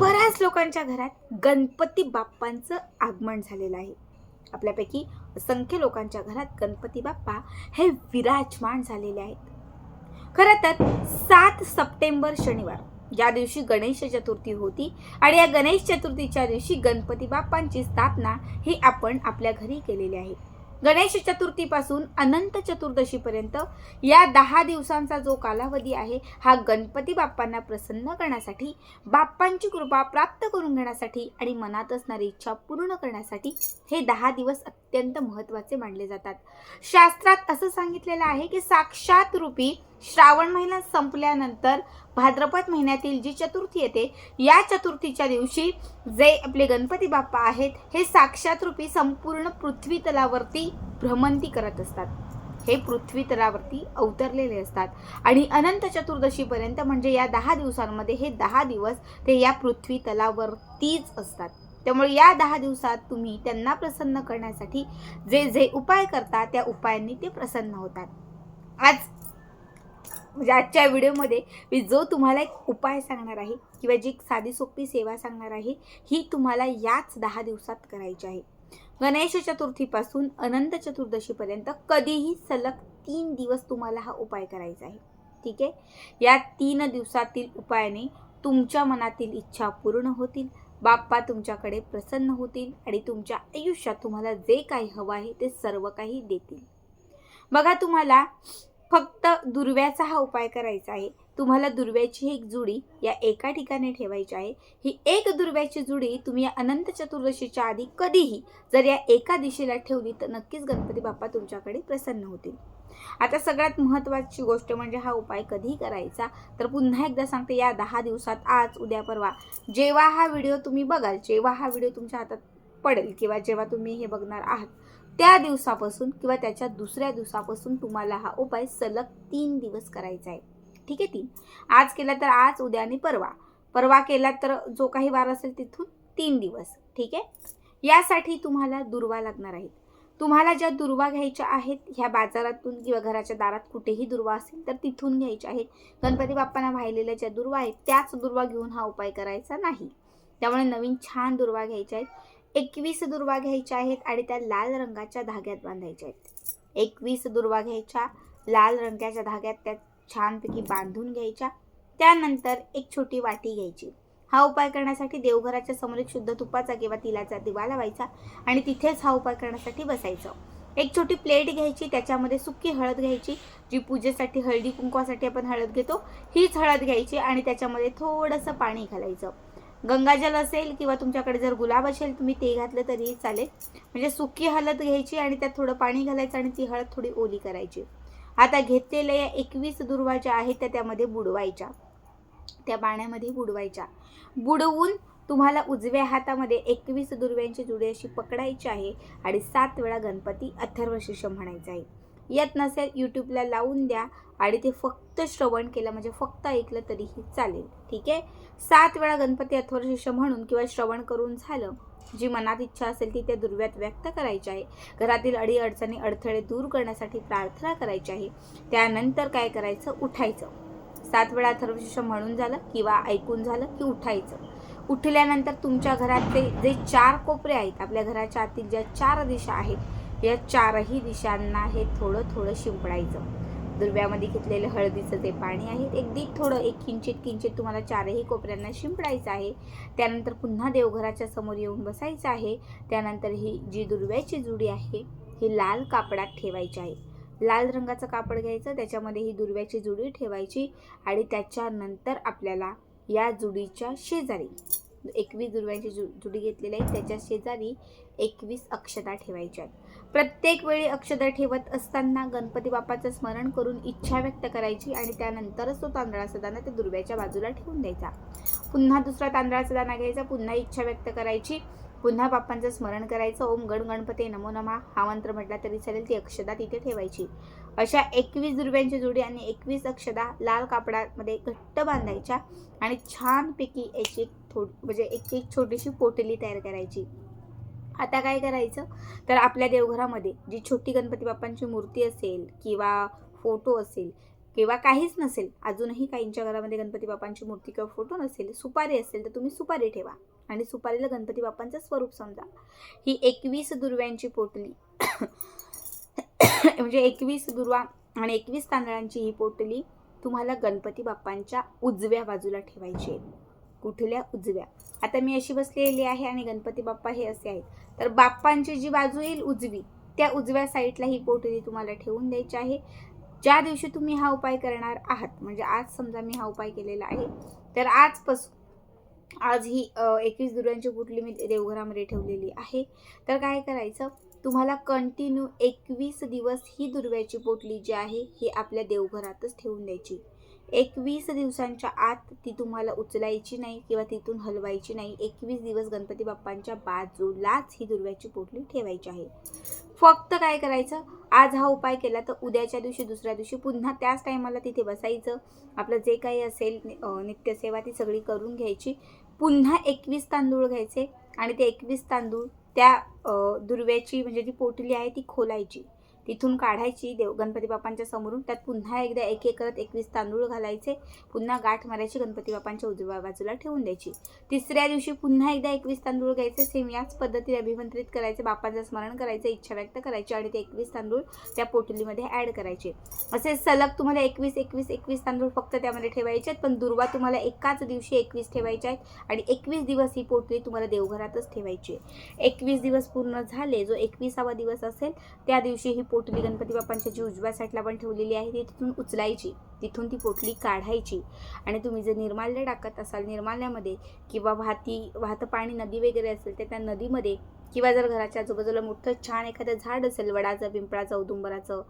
बऱ्याच लोकांच्या घरात गणपती बाप्पांचं आगमन झालेलं आहे. आपल्यापैकी असंख्य लोकांच्या घरात गणपती बाप्पा हे विराजमान झालेले आहेत. खरं तर सात सप्टेंबर शनिवार या दिवशी गणेश चतुर्थी होती आणि या गणेश चतुर्थीच्या दिवशी गणपती बाप्पांची स्थापना ही आपण आपल्या घरी केलेली आहे. गणेश चतुर्थीपासून अनंत चतुर्दशीपर्यंत या दहा दिवसांचा जो कालावधी आहे हा गणपती बाप्पांना प्रसन्न करण्यासाठी बाप्पांची कृपा प्राप्त करून घेण्यासाठी आणि मनात असणारी इच्छा पूर्ण करण्यासाठी हे दहा दिवस अत्यंत महत्त्वाचे मानले जातात. शास्त्रात असं सांगितलेलं आहे की साक्षात रूपी श्रावण महिना संपल्यानंतर भाद्रपद महिन्यातील जी चतुर्थी येते या चतुर्थीच्या दिवशी जे आपले गणपती बाप्पा आहेत हे साक्षात रूपी संपूर्ण पृथ्वी तलावरती भ्रमंती करत असतात. हे पृथ्वी तलावरती अवतरलेले असतात. आणि अनंत चतुर्दशीपर्यंत म्हणजे या दहा दिवसांमध्ये हे दहा दिवस ते या पृथ्वी तलावरतीच असतात. त्यामुळे या दहा दिवसात तुम्ही त्यांना प्रसन्न करण्यासाठी जे जे उपाय करता त्या उपायांनी ते प्रसन्न होतात. आज म्हणजे आजच्या व्हिडिओमध्ये मी जो तुम्हाला एक उपाय सांगणार आहे किंवा जी साधी सोपी सेवा सांगणार आहे ही तुम्हाला याच दहा दिवसात करायची आहे. गणेश चतुर्थीपासून अनंत चतुर्दशीपर्यंत कधीही सलग तीन दिवस तुम्हाला हा उपाय करायचा आहे. ठीक आहे? या तीन दिवसातील उपायाने तुमच्या मनातील इच्छा पूर्ण होतील बाप्पा तुमच्याकडे प्रसन्न होतील आणि तुमच्या आयुष्यात तुम्हाला जे काही हवं आहे ते सर्व काही देतील. बघा तुम्हाला फक्त दुर्व्याचा हा उपाय करायचा आहे. तुम्हाला दुर्व्याची एक जुडी या एका ठिकाणी ठेवायची आहे. ही एक दुर्व्याची जुडी तुम्ही या अनंत चतुर्दशीच्या आधी कधीही जर या एका दिशेला ठेवली तर नक्कीच गणपती बाप्पा तुमच्याकडे प्रसन्न होतील. आता सगळ्यात महत्त्वाची गोष्ट म्हणजे हा उपाय कधी करायचा. तर पुन्हा एकदा सांगते या दहा दिवसात आज उद्या परवा जेव्हा हा व्हिडिओ तुम्ही बघाल जेव्हा हा व्हिडिओ तुमच्या हातात पडेल किंवा जेव्हा तुम्ही हे बघणार आहात त्या दिवसापासून किंवा त्याच्या दुसऱ्या दिवसापासून तुम्हाला हा उपाय सलग तीन दिवस करायचा आहे. ठीक आहे तीन आज केला तर आज उद्या आणि परवा. परवा केला तर जो काही वार असेल तिथून तीन दिवस. ठीक आहे? यासाठी तुम्हाला दुर्वा लागणार आहेत. तुम्हाला ज्या दुर्वा घ्यायच्या आहेत ह्या बाजारातून किंवा घराच्या दारात कुठेही दुर्वा असेल तर तिथून घ्यायच्या आहेत. गणपती बाप्पांना वाहिलेल्या ज्या दुर्वा आहेत त्याच दुर्वा घेऊन हा उपाय करायचा नाही. त्यामुळे नवीन छान दुर्वा घ्यायच्या आहेत. एकवीस दुर्वा घ्यायच्या आहेत आणि त्या लाल रंगाच्या धाग्यात बांधायच्या आहेत. एकवीस दुर्वा घ्यायच्या लाल रंगाच्या धाग्यात त्या छानपैकी बांधून घ्यायच्या. त्यानंतर एक छोटी वाटी घ्यायची. हा उपाय करण्यासाठी देवघराच्या समोर एक शुद्ध तुपाचा किंवा तिलाचा दिवा लावायचा आणि तिथेच हा उपाय करण्यासाठी बसायचं. एक छोटी प्लेट घ्यायची त्याच्यामध्ये सुकी हळद घ्यायची जी पूजेसाठी हळदी कुंकवासाठी आपण हळद घेतो. हीच हळद घ्यायची आणि त्याच्यामध्ये थोडंसं पाणी घालायचं. गंगाजल असेल किंवा तुमच्याकडे जर गुलाब असेल तुम्ही ते घातलं तरीही चालेल. म्हणजे सुकी हळद घ्यायची आणि त्यात थोडं पाणी घालायचं आणि ती हळद थोडी ओली करायची. आता घेतलेल्या या एकवीस दुर्वा ज्या आहेत त्या त्यामध्ये बुडवायच्या. त्या पाण्यामध्ये बुडवायच्या. बुडवून तुम्हाला उजव्या हातामध्ये एकवीस दुर्व्यांची जुडी अशी पकडायची आहे आणि सात वेळा गणपती अथर्वशीर्ष म्हणायचं आहे. येत नसेल यूट्यूबला लावून द्या आणि ते फक्त श्रवण केलं म्हणजे फक्त ऐकलं तरीही चालेल. ठीक आहे? सात वेळा गणपती अथर्वशीर्ष म्हणून किंवा श्रवण करून झालं जी मनात इच्छा असेल ती त्या दुर्व्यात व्यक्त करायची आहे. घरातील अडी अडचणी अडथळे दूर करण्यासाठी प्रार्थना करायची आहे. त्यानंतर काय करायचं? उठायचं. सात वेळा अथर्वशीर्ष म्हणून झालं किंवा ऐकून झालं की उठायचं. उठल्यानंतर तुमच्या घरातले जे चार कोपरे आहेत आपल्या घराच्या आतील ज्या चार दिशा आहेत या चारही दिशांना हे थोडं थोडं शिंपडायचं. दुर्व्यामध्ये घेतलेलं हळदीचं जे पाणी आहे अगदी थोडं एक किंचित किंचित तुम्हाला चारही कोपऱ्यांना शिंपडायचं आहे. त्यानंतर पुन्हा देवघराच्या समोर येऊन बसायचं आहे. त्यानंतर ही जी दुर्व्याची जुडी आहे ही लाल कापडात ठेवायची आहे. लाल रंगाचं कापड घ्यायचं त्याच्यामध्ये ही दुर्व्याची जुडी ठेवायची आणि त्याच्यानंतर आपल्याला या जुडीच्या शेजारी एकवीस दुर्व्यांची जु जुडी घेतलेली आहे त्याच्या शेजारी एकवीस अक्षता ठेवायच्या आहेत. प्रत्येक वेळी अक्षता ठेवत असताना गणपती बाप्पाचं स्मरण करून इच्छा व्यक्त करायची आणि त्यानंतरच तो तांदळाचा दाणा त्या दुर्व्याच्या बाजूला ठेवून द्यायचा. पुन्हा दुसरा तांदळाचा दाणा घ्यायचा पुन्हा इच्छा व्यक्त करायची पुन्हा बाप्पांचं स्मरण करायचं. ओम गण गणपती नमो नमा. हा मंत्र म्हटला तरी चालेल ती अक्षदा तिथे ठेवायची. अशा एकवीस दुर्व्यांची जोडी आणि एकवीस अक्षदा लाल कापडामध्ये घट्ट बांधायच्या आणि छानपैकी याची एक थोडी म्हणजे एक एक छोटीशी पोटली तयार करायची. आता काय करायचं? तर आपल्या देवघरामध्ये जी छोटी गणपती बाप्पांची मूर्ती असेल किंवा फोटो असेल किंवा काहीच नसेल अजूनही काहींच्या घरामध्ये गणपती बाप्पांची मूर्ती किंवा फोटो नसेल सुपारी असेल तर तुम्ही सुपारी ठेवा. आणि सुपारीला गणपती बाप्पांचं स्वरूप समजा. ही एकवीस दुर्व्यांची पोटली. म्हणजे एकवीस दुर्वा आणि एकवीस तांदळांची ही पोटली तुम्हाला गणपती बाप्पांच्या उजव्या बाजूला ठेवायची आहे. कुठल्या उजव्या? आता मी अशी बसलेली आहे आणि गणपती बाप्पा हे असे आहेत. तर बाप्पांची जी बाजू येईल उजवी त्या उजव्या साईडला ही पोटली तुम्हाला ठेवून द्यायची आहे. ज्या दिवशी तुम्ही हा उपाय करणार आहात म्हणजे आज समजा मी हा उपाय केलेला आहे तर आजपासून आज ही एकवीस दुर्यांची पोटली मी देवघरामध्ये ठेवलेली आहे. तर काय करायचं? तुम्हाला कंटिन्यू एकवीस दिवस ही दुर्व्याची पोटली जी आहे ही आपल्या देवघरातच ठेवून द्यायची. एकवीस दिवसांच्या आत ती तुम्हाला उचलायची नाही किंवा तिथून हलवायची नाही. एकवीस दिवस गणपती बाप्पांच्या बाजूलाच ही दुर्व्याची पोटली ठेवायची आहे. फक्त काय करायचं? आज हा उपाय केला तर उद्याच्या दिवशी दुसऱ्या दिवशी पुन्हा त्याच टायमाला तिथे बसायचं. आपलं जे काही असेल नित्यसेवा ती सगळी करून घ्यायची. पुन्हा एकवीस तांदूळ घ्यायचे आणि ते एकवीस तांदूळ त्या दुर्व्याची म्हणजे जी पोटली आहे ती खोलायची. तिथून काढायची देव गणपती बाप्पांच्या समोरून. त्यात पुन्हा एकदा एक एक करत एकवीस तांदूळ घालायचे. पुन्हा गाठ मारायची गणपती बाप्पांच्या उजव्या बाजूला ठेवून द्यायची. तिसऱ्या दिवशी पुन्हा एकदा एकवीस तांदूळ घ्यायचे. सेम याच पद्धतीने अभिमंत्रित करायचे. बाप्पांचं स्मरण करायचं. इच्छा व्यक्त करायची आणि ते एकवीस तांदूळ त्या पोटलीमध्ये ॲड करायचे. असे सलग तुम्हाला एकवीस एकवीस एकवीस तांदूळ फक्त त्यामध्ये ठेवायचे आहेत. पण दुर्वा तुम्हाला एकाच दिवशी एकवीस ठेवायचे आहेत. आणि एकवीस दिवस ही पोटली तुम्हाला देवघरातच ठेवायची आहे. एकवीस दिवस पूर्ण झाले. जो एकविसावा दिवस असेल त्या दिवशी ही पोटली गणपती बाप्पांच्या जी उजव्या साईडला पण ठेवलेली आहे ती तिथून उचलायची. तिथून ती पोटली काढायची. आणि तुम्ही जर निर्माल्य टाकत असाल निर्माल्यामध्ये किंवा वाहती वाहतं पाणी नदी वगैरे असेल तर त्या नदीमध्ये किंवा जर घराच्या आजूबाजूला मोठं छान एखादं झाड असेल वडाचं पिंपळाचं औदुंबराचं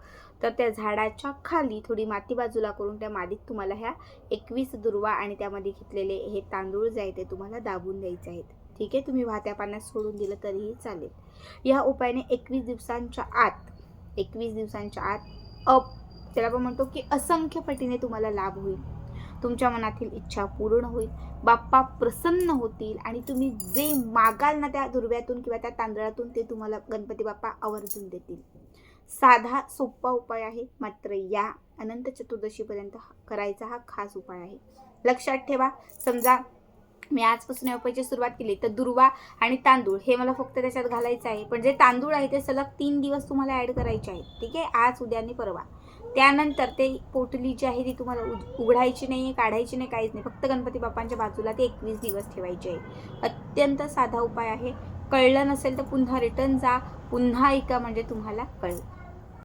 तर त्या झाडाच्या खाली थोडी माती बाजूला करून त्या मातीत तुम्हाला ह्या एकवीस दुर्वा आणि त्यामध्ये घेतलेले हे तांदूळ जे आहे ते तुम्हाला दाबून द्यायचे आहेत. ठीक आहे? तुम्ही वाहत्या पाण्यात सोडून दिलं तरीही चालेल. या उपायाने एकवीस दिवसांच्या आत एकवीस दिवसांच्या आत अप. त्याला आपण म्हणतो की असंख्य पटीने तुम्हाला लाभ होईल. तुमच्या मनातील इच्छा पूर्ण होईल. बाप्पा प्रसन्न होतील आणि तुम्ही जे मागाल ना त्या दुर्व्यातून किंवा त्या तांदळातून ते तुम्हाला गणपती बाप्पा आवर्जून देतील. साधा सोपा उपाय आहे मात्र या अनंत चतुर्दशीपर्यंत हा- करायचा हा खास उपाय आहे. लक्षात ठेवा समजा मी आजपासून या सुरुवात केली. तर दुर्वा आणि तांदूळ हे मला फक्त त्याच्यात घालायचं आहे. पण जे तांदूळ आहे ते सलग तीन दिवस तुम्हाला ॲड करायचे आहेत. ठीक आहे? आज उद्या आणि परवा. त्यानंतर ते पोटली जी आहे ती तुम्हाला उघडायची नाही आहे काढायची नाही काहीच नाही. फक्त गणपती बाप्पांच्या बाजूला ते एकवीस दिवस ठेवायचे आहे अत्यंत साधा उपाय आहे. कळलं नसेल तर पुन्हा रिटर्न जा. पुन्हा ऐका म्हणजे तुम्हाला कळेल.